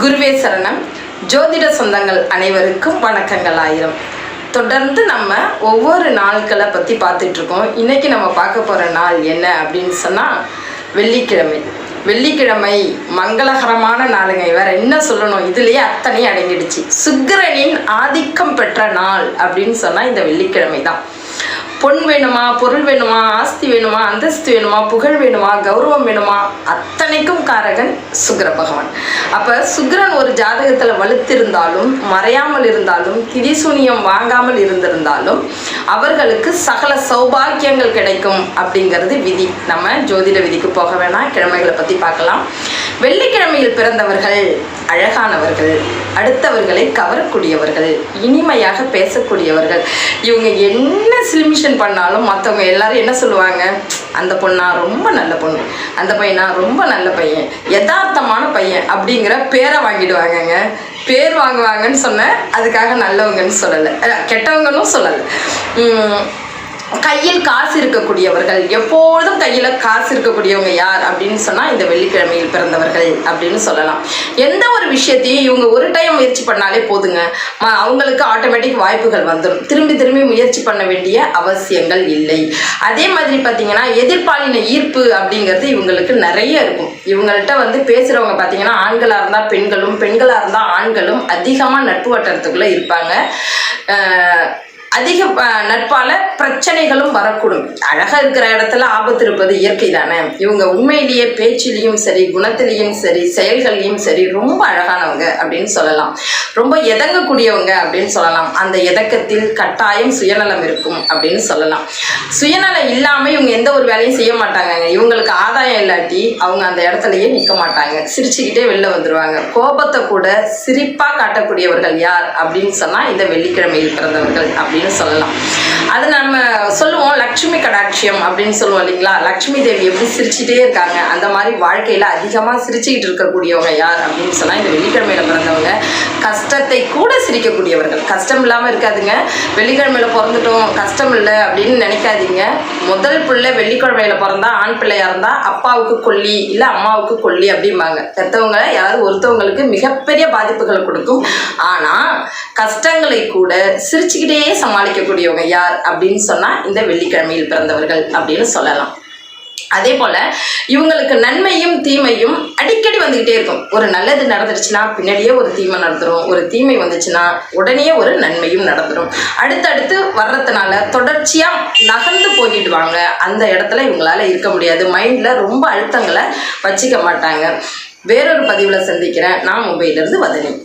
குருவே சரணம். ஜோதிட சொந்தங்கள் அனைவருக்கும் வணக்கங்கள் ஆயிரம். தொடர்ந்து நம்ம ஒவ்வொரு நாட்களை பற்றி பார்த்துட்ருக்கோம். இன்னைக்கு நம்ம பார்க்க போகிற நாள் என்ன அப்படின்னு சொன்னால் வெள்ளிக்கிழமை. வெள்ளிக்கிழமை மங்களகரமான நாளுங்க. வேற என்ன சொல்லணும்? இதுலயே அத்தனை அடங்கிடுச்சு. சுக்கரனின் ஆதிக்கம் பெற்ற நாள் அப்படின்னு சொன்னால் இந்த வெள்ளிக்கிழமை தான் பொன் வேணுமா பொருள் வேணுமா ஆஸ்தி வேணுமா அந்தஸ்து வேணுமா புகழ் வேணுமா கௌரவம் வேணுமா? அத்தனைக்கும் காரகன் சுக்கர பகவான். அப்ப சுக்கரன் ஒரு ஜாதகத்துல வலுத்திருந்தாலும் மறையாமல் இருந்தாலும் திரிசூனியம் வாங்காமல் இருந்திருந்தாலும் அவர்களுக்கு சகல சௌபாக்கியங்கள் கிடைக்கும் அப்படிங்கிறது விதி. நம்ம ஜோதிட விதிக்கு போக வேணாம் கிழமைகளை பத்தி பார்க்கலாம். வெள்ளிக்கிழமையில் பிறந்தவர்கள் அழகானவர்கள். அடுத்தவர்களை கவரக்கூடியவர்கள் இனிமையாக பேசக்கூடியவர்கள். இவங்க என்ன சிலிமிஷன் பண்ணாலும் மற்றவங்க எல்லாரும் என்ன சொல்லுவாங்க? அந்த பொண்ணா ரொம்ப நல்ல பொண்ணு அந்த பையனா ரொம்ப நல்ல பையன் யதார்த்தமான பையன் அப்படிங்கிற பேரை வாங்கிடுவாங்கங்க. பேர் வாங்குவாங்கன்னு சொன்னேன் அதுக்காக நல்லவங்கன்னு சொல்லலை. கெட்டவங்கன்னு சொல்லலை. கையில் காசு இருக்கக்கூடியவர்கள். எப்பொழுதும் கையில் காசு இருக்கக்கூடியவங்க யார் அப்படின்னு சொன்னால் இந்த வெள்ளிக்கிழமையில் பிறந்தவர்கள் அப்படின்னு சொல்லலாம். எந்த ஒரு விஷயத்தையும் இவங்க ஒரு டைம் முயற்சி பண்ணாலே போதுங்க. ம- அவங்களுக்கு ஆட்டோமேட்டிக் வாய்ப்புகள் வந்துடும் திரும்பி திரும்பி முயற்சி பண்ண வேண்டிய அவசியங்கள் இல்லை. அதே மாதிரி பார்த்தீங்கன்னா எதிர்பாலின ஈர்ப்பு அப்படிங்கிறது இவங்களுக்கு நிறைய இருக்கும். இவங்கள்ட்ட வந்து பேசுகிறவங்க பார்த்தீங்கன்னா ஆண்களாக இருந்தால் பெண்களும் பெண்களாக இருந்தால் ஆண்களும் அதிகமாக நட்பு வட்டாரத்துக்குள்ளே இருப்பாங்க. அதிக நட்பால பிரச்சனைகளும் வரக்கூடும். அழகா இருக்கிற இடத்துல ஆபத்து இருப்பது இயற்கை தானே. இவங்க உண்மையிலேயே பேச்சிலையும் சரி குணத்திலையும் சரி செயல்கள்லையும் சரி ரொம்ப அழகானவங்க அப்படின்னு சொல்லலாம். ரொம்ப எதங்கக்கூடியவங்க அப்படின்னு சொல்லலாம். அந்த எதக்கத்தில் கட்டாயம் சுயநலம் இருக்கும் அப்படின்னு சொல்லலாம். சுயநலம் இல்லாம இவங்க எந்த ஒரு வேலையும் செய்ய மாட்டாங்க இவங்களுக்கு ஆதாயம் இல்லாட்டி அவங்க அந்த இடத்துலயே நிற்க மாட்டாங்க. சிரிச்சுக்கிட்டே வெளில வந்துருவாங்க. கோபத்தை கூட சிரிப்பா காட்டக்கூடியவர்கள் யார் அப்படின்னு சொன்னா இந்த வெள்ளிக்கிழமையில் பிறந்தவர்கள் அப்படின்னு சொல்லலாம். அது நம்ம சொல்லுவோம் லக்ஷ்மி கடாட்சியம் அப்படின்னு சொல்லுவோம் இல்லைங்களா? லக்ஷ்மி தேவி எப்படி சிரிச்சுட்டே இருக்காங்க? அந்த மாதிரி வாழ்க்கையில அதிகமா சிரிச்சுக்கிட்டு இருக்கக்கூடியவங்க யார் அப்படின்னு சொன்னா இந்த வெள்ளிக்கிழமையில பிறந்தவங்க கஷ்டத்தை கூட சிரிக்கக்கூடியவர்கள். கஷ்டம் இல்லாம இருக்காதுங்க. வெள்ளிக்கிழமையில பிறந்துட்டோம் கஷ்டம் இல்லை அப்படின்னு நினைக்காதீங்க. முதல் பிள்ளை வெள்ளிக்கிழமையில பிறந்தா ஆண் பிள்ளையா இருந்தா அப்பாவுக்கு கொல்லி இல்ல அம்மாவுக்கு கொல்லி அப்படிம்பாங்க. பெற்றவங்க யாராவது ஒருத்தவங்களுக்கு மிகப்பெரிய பாதிப்புகளை கொடுக்கும். ஆனா கஷ்டங்களை கூட சிரிச்சுக்கிட்டே சமாளிக்கக்கூடியவங்க யார் அப்படின்னு சொன்னா இந்த வெள்ளிக்கிழமையில் பிறந்தவர்கள் அப்படின்னு சொல்லலாம். அதே போல இவங்களுக்கு நன்மையும் தீமையும் அடிக்கடி வந்துகிட்டே இருக்கும். ஒரு நல்லது நடந்துருச்சுன்னா பின்னாடியே ஒரு தீமை நடந்துடும் ஒரு தீமை வந்துச்சுன்னா உடனே ஒரு நன்மையும் நடந்துடும் அடுத்தடுத்து வர்றதுனால தொடர்ச்சியா நகர்ந்து போயிடுவாங்க அந்த இடத்துல இவங்களால இருக்க முடியாது. மைண்ட்ல ரொம்ப அழுத்தங்களை வச்சுக்க மாட்டாங்க. வேறொரு பதிவில் சந்திக்கிறேன். நான் மொபைலிருந்து வதனி.